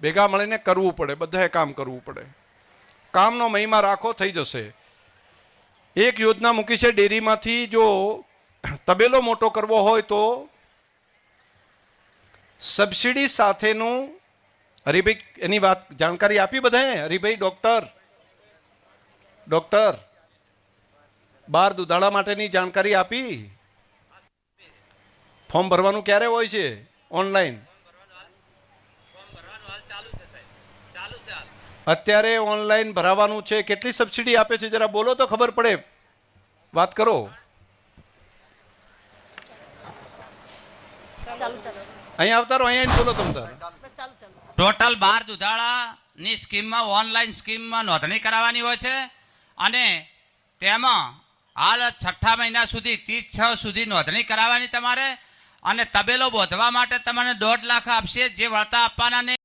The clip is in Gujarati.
ભેગા મળીને કરવું પડે, બધાએ કામ કરવું પડે. કામનો મહિમા રાખો, થઈ જશે. એક યોજના મૂકી છે ડેરીમાંથી, જો તબેલો મોટો કરવો હોય તો સબસિડી સાથેનું, હરિભાઈ, એની વાત, જાણકારી આપી બધાએ? હરિભાઈ, ડૉક્ટર? ડૉક્ટર? બાર દુધાળા માટેની જાણકારી આપી? ફોર્મ ભરવાનું ક્યારે હોય છે? ઓનલાઈન? અત્યારે ઓનલાઈન ભરાવાનું છે, કેટલી સબસિડી આપે છે, જરા બોલો તો ખબર પડે. વાત કરો. અહીંયા આવતા રહો, અહીંયા બોલો તમે ટોટલ બાર દુધાળાની સ્કીમમાં, ઓનલાઈન સ્કીમમાં નોંધણી કરાવવાની હોય છે અને તેમાં હાલ છઠ્ઠા મહિના સુધી, ત્રીસ છ સુધી નોંધણી કરાવવાની તમારે અને તબેલો બોધવા માટે તમને દોઢ લાખ આપશે જે વળતા આપવાના નહીં.